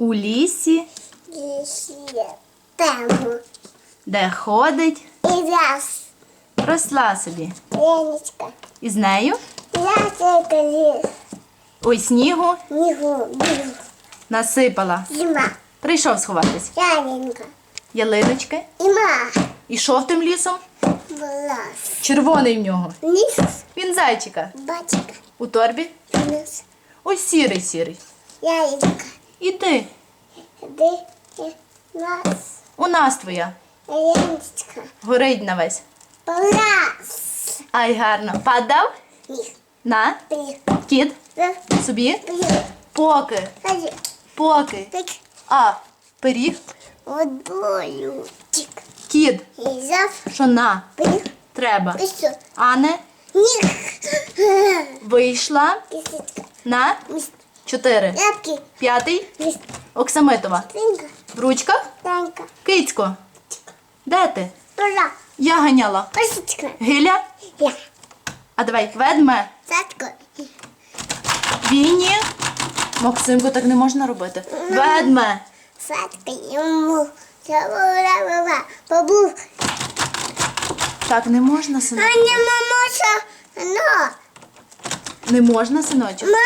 У лісі. Тему. де ходить, І раз. росла собі. Ленечка. І з нею Я ліс. ой снігу Нігу. Бігу. насипала. Зима. Прийшов сховатись. Ялинка. Ялиночки. Іма. Ішов тим лісом. Влас. Червоний в нього. Ніс. Він зайчика. Бачка. У торбі. Ніс. Ось сірий сірий. Ялинка. Іди. Де нас? У нас твоя. Ленечка. Горить на весь. Влас. Ай гарно. Падав. Ні. На. Пі. Кіт. Пі. Собі. Пі. Поки. Ході. Поки. Пік. А. Пиріг. Водою. Тік. Кіт. І зав. Що на. Пік. Треба. І що? Ане. Ніг. Вийшла. Кисичка. На. Міст. Чотири. Ляпки. П'ятий. Міст. Оксамитова. Тинка. В ручках. Кицько. Де ти? Пора. Я ганяла. Пасічка. Гиля. Я. А давай ведме. Садко. Віні. Максимку, так не можна робити. Ведме. Садко йому. Забула. Так не можна, синочок. не мамоша. Ну. Не можна, синочок. Ма.